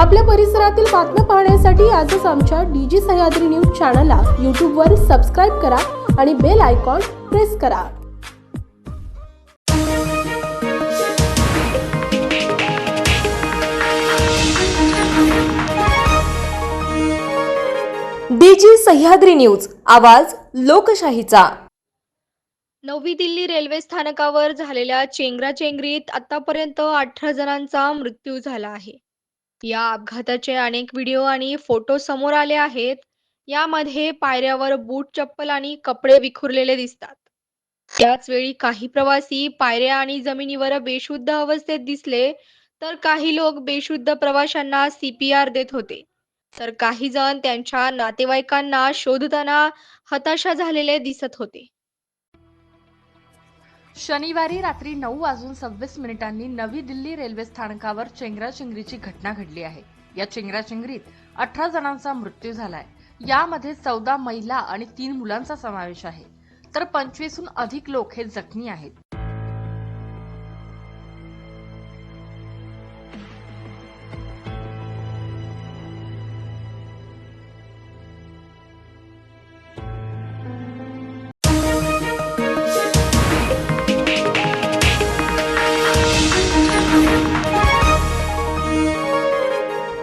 आपल्या परिसरातील बातम्या पाहण्यासाठी आजच आमच्या डीजी सह्याद्री न्यूज चॅनलला यूट्यूबवर सबस्क्राईब करा आणि बेल आयकॉन प्रेस करा. डीजी सह्याद्री न्यूज आवाज लोकशाहीचा. नवी दिल्ली रेल्वे स्थानकावर झालेल्या चेंगराचेंगरीत आतापर्यंत अठरा जणांचा मृत्यू झाला आहे. या अपघाताचे अनेक व्हिडिओ आणि फोटो समोर आले आहेत. यामध्ये पायऱ्यावर बूट चप्पल आणि कपडे विखुरलेले दिसतात. त्याच वेळी काही प्रवासी पायऱ्या आणि जमिनीवर बेशुद्ध अवस्थेत दिसले तर काही लोक बेशुद्ध प्रवाशांना सीपीआर देत होते. तर काही जण त्यांच्या नातेवाईकांना शोधताना हताशा झालेले दिसत होते. शनिवारी रात्री नऊ वाजून सव्वीस मिनिटांनी नवी दिल्ली रेल्वे स्थानकावर चेंगराचेंगरीची घटना घडली आहे. या चेंगराचेंगरीत अठरा जणांचा मृत्यू झालाय. यामध्ये चौदा महिला आणि तीन मुलांचा समावेश आहे. तर पंचवीसहून अधिक लोक हे जखमी आहेत.